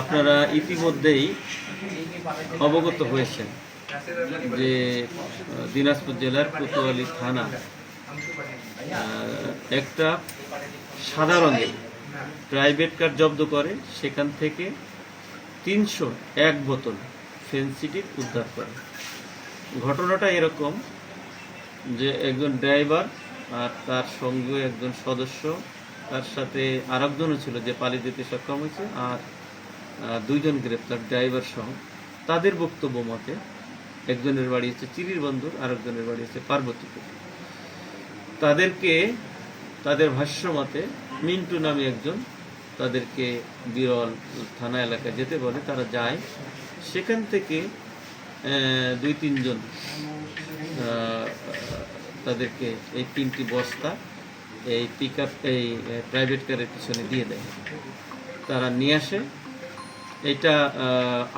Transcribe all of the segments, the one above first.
আপনারা ইতিমধ্যেই অবগত হয়েছেন যে দিনাজপুর জেলার কোতোয়ালি থানা একটা সাদা রঙের প্রাইভেট কার জব্দ করে, সেখান থেকে তিনশো এক বোতল ফেন্সিডিল উদ্ধার করে। ঘটনাটা এরকম যে, একজন ড্রাইভার আর তার সঙ্গে একজন সদস্য, তার সাথে আরেকজনও ছিল যে পালিয়ে যেতে সক্ষম হয়েছে, আর দুইজন গ্রেপ্তার, ড্রাইভার সহ। তাদের বক্তব্য মতে, একজনের বাড়ি হচ্ছে চিরির বন্দর, আরেকজনের বাড়ি হচ্ছে পার্বতীপুর। তাদেরকে, তাদের ভাষ্য মতে, মিন্টু নামে একজন তাদেরকে বিরল থানা এলাকায় যেতে বলে, তারা যায়। সেখান থেকে দুই, তিনজন তাদেরকে এই তিনটি বস্তা, এই পিক এই প্রাইভেট কারের পিছনে দিয়ে দেয়। তারা নিয়ে আসে। এটা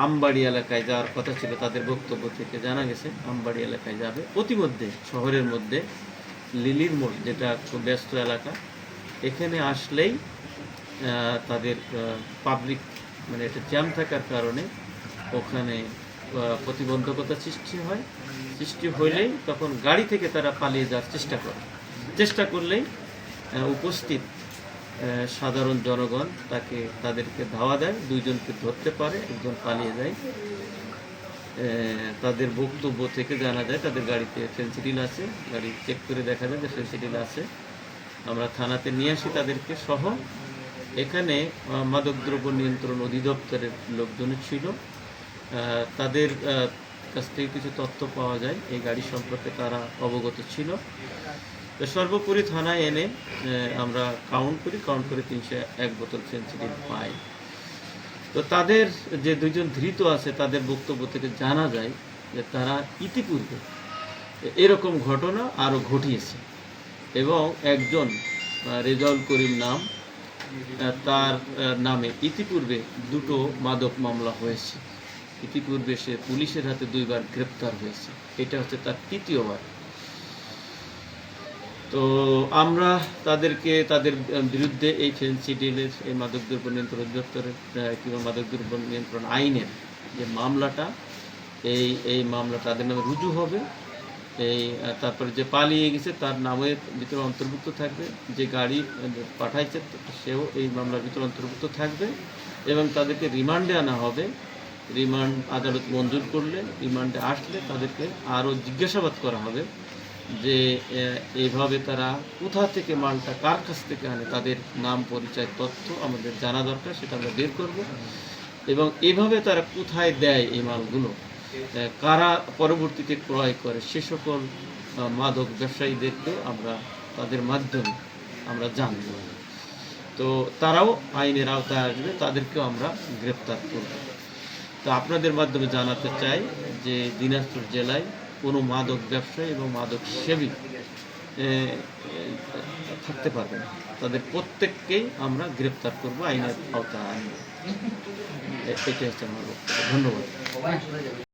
আমবাড়ি এলাকায় যাওয়ার কথা ছিল, তাদের বক্তব্য থেকে জানা গেছে, আমবাড়ি এলাকায় যাবে। প্রতিমধ্যে শহরের মধ্যে লিলির মোড়, যেটা খুব ব্যস্ত এলাকা, এখানে আসলেই তাদের পাবলিক মানে এটা জ্যাম থাকার কারণে ওখানে প্রতিবন্ধকতা সৃষ্টি হয়। সৃষ্টি হইলেই তখন গাড়ি থেকে তারা পালিয়ে যাওয়ার চেষ্টা করে। চেষ্টা করলেই উপস্থিত সাধারণ জনগণ তাকে, তাদেরকে ধাওয়া দেয়, দুইজনকে ধরতে পারে, একজন পালিয়ে যায়। তাদের বক্তব্য থেকে জানা যায়, তাদের গাড়িতে ফেন্সিডিল আছে, গাড়ি চেক করে দেখা যায় যে ফেন্সিডিল আছে। আমরা থানাতে নিয়ে আসি তাদেরকে সহ। এখানে মাদকদ্রব্য নিয়ন্ত্রণ অধিদপ্তরের লোকজন ছিল। তাদের কাছ থেকে কিছু তথ্য পাওয়া যায়, এই গাড়ি সম্পর্কে তারা অবগত ছিল। তো সর্বোপরি থানায় এনে আমরা কাউন্ট করি কাউন্ট করে তিনশো এক বোতল ফেন্সিডিল পাই। তো তাদের যে দুজন ধৃত আছে, তাদের বক্তব্য থেকে জানা যায় যে তারা ইতিপূর্বে এরকম ঘটনা আরও ঘটিয়েছে এবং একজন রেজাউল করিম নাম তার নামে ইতিপূর্বে দুটো মাদক মামলা হয়েছে। ইতিপূর্বে সে পুলিশের হাতে দুইবার গ্রেপ্তার হয়েছে। এটা হচ্ছে তার তৃতীয়বার। তো আমরা তাদেরকে, তাদের বিরুদ্ধে এই ফেন্সিডিলের এই মাদকদ্রব্য নিয়ন্ত্রণ অধিদপ্তরের কিংবা মাদকদ্রব্য নিয়ন্ত্রণ আইনের যে মামলাটা, এই এই মামলা তাদের নামে রুজু হবে। এই তারপরে যে পালিয়ে গেছে তার নামের ভিতরে অন্তর্ভুক্ত থাকবে। যে গাড়ি পাঠাইছে সেও এই মামলার ভিতরে অন্তর্ভুক্ত থাকবে এবং তাদেরকে রিমান্ডে আনা হবে। রিমান্ড আদালত মঞ্জুর করলে, রিমান্ডে আসলে তাদেরকে আরও জিজ্ঞাসাবাদ করা হবে যে এইভাবে তারা কোথা থেকে মালটা কার কাছ থেকে আনে, তাদের নাম, পরিচয়, তথ্য আমাদের জানা দরকার, সেটা আমরা বের করব। এবং এভাবে তারা কোথায় দেয় এই মালগুলো? কারা পরবর্তীতে ক্রয় করে? সে সকল মাদক ব্যবসায়ীদেরকে আমরা, তাদের মাধ্যমে আমরা জানব। তো তারাও আইনের আওতায় আসবে, তাদেরকেও আমরা গ্রেপ্তার করব। তো আপনাদের মাধ্যমে জানাতে চাই যে দিনাজপুর জেলায় কোনো মাদক ব্যবসায়ী এবং মাদক সেবী থাকতে পারবে না। তাদের প্রত্যেককেই আমরা গ্রেপ্তার করব আইনের আওতায় আনব। এটাই হচ্ছে আমার ধন্যবাদ।